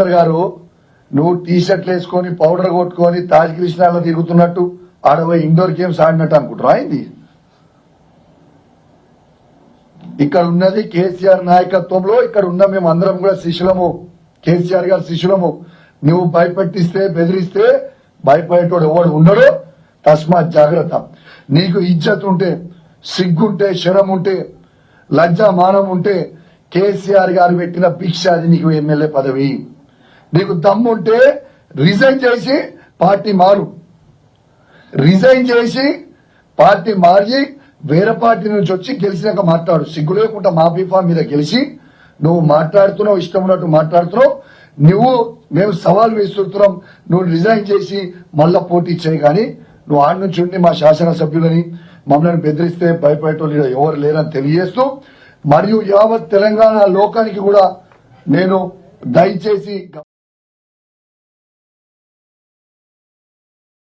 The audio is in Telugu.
గారు నువ్వు టీ షర్ట్లు వేసుకొని పౌడర్ కొట్టుకొని తాజ్ కృష్ణాలో తిరుగుతున్నట్టు ఆడవై ఇండోర్ గేమ్స్ ఆడినట్టు అనుకుంటున్నా అయింది ఇక్కడ ఉన్నది కేసీఆర్ నాయకత్వంలో ఇక్కడ ఉన్న మేము అందరం కూడా శిష్యులము. కేసీఆర్ గారు శిష్యులము. నువ్వు భయపెట్టిస్తే బెదిరిస్తే భయపడేటోడు ఎవడు ఉండడు? తస్మాత్ జాగ్రత్త. నీకు ఇజ్జత్ ఉంటే సిగ్గుంటే శరం ఉంటే లజ్జ మానం ఉంటే కేసీఆర్ గారు పెట్టిన భిక్ష అది నీకు ఎమ్మెల్యే పదవి. నీకు దమ్ముంటే రిజైన్ చేసి పార్టీ మారు. రిజైన్ చేసి పార్టీ మారి వేరే పార్టీ నుంచి వచ్చి గెలిచినాక మాట్లాడు. సిగ్గు లేకుండా మా బీఫా మీద గెలిచి నువ్వు మాట్లాడుతున్నావు ఇష్టం ఉన్నట్టు మాట్లాడుతున్నావు నువ్వు మేము సవాల్ విసురుతున్నాం నువ్వు రిజైన్ చేసి మళ్ళా పోటీ చేయి కానీ నువ్వు ఆడ నుంచి ఉండి మా శాసనసభ్యులని మమ్మల్ని బెదిరిస్తే భయపడేటోళ్ళు ఎవరు లేరని తెలియజేస్తూ మరియు యావత్ తెలంగాణ లోకానికి కూడా నేను దయచేసి